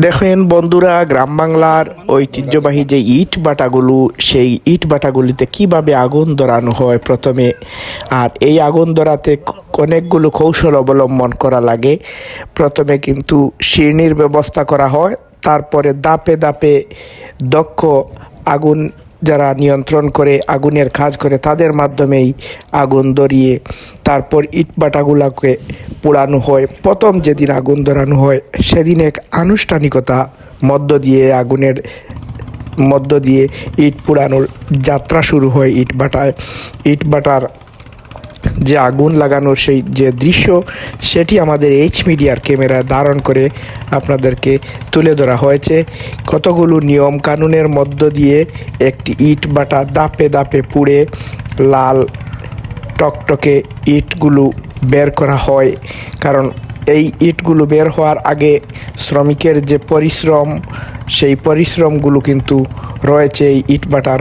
দেখেন বন্ধুরা, গ্রাম বাংলার ঐতিহ্যবাহী যে ইট বাটাগুলো, সেই ইট বাটাগুলিতে কীভাবে আগুন ধরানো হয় প্রথমে? আর এই আগুন ধরাতে অনেকগুলো কৌশল অবলম্বন করা লাগে। প্রথমে কিন্তু শিরনির ব্যবস্থা করা হয়, তারপরে দাপে দাপে দক্ষ আগুন যারা নিয়ন্ত্রণ করে, আগুনের কাজ করে, তাদের মাধ্যমেই আগুন ধরিয়ে তারপর ইটবাটাগুলোকে পোড়ানো হয়। প্রথম যেদিন আগুন ধরানো হয়, সেদিন এক আনুষ্ঠানিকতা মধ্য দিয়ে আগুনের মধ্য দিয়ে ইট পোড়ানোর যাত্রা শুরু হয় ইটবাটায় ইটবাটার যে আগুন লাগানোর সেই যে দৃশ্য, সেটি আমাদের এইচ মিডিয়ার ক্যামেরায় ধারণ করে আপনাদেরকে তুলে ধরা হয়েছে। কতগুলো নিয়ম কানুনের মধ্য দিয়ে একটি ইট বাটা দাপে দাপে পুড়ে লাল টকটকে ইটগুলো বের করা হয়। কারণ এই ইটগুলো বের হওয়ার আগে শ্রমিকের যে পরিশ্রম, সেই পরিশ্রমগুলো কিন্তু রয়েছে এই ইট বাটার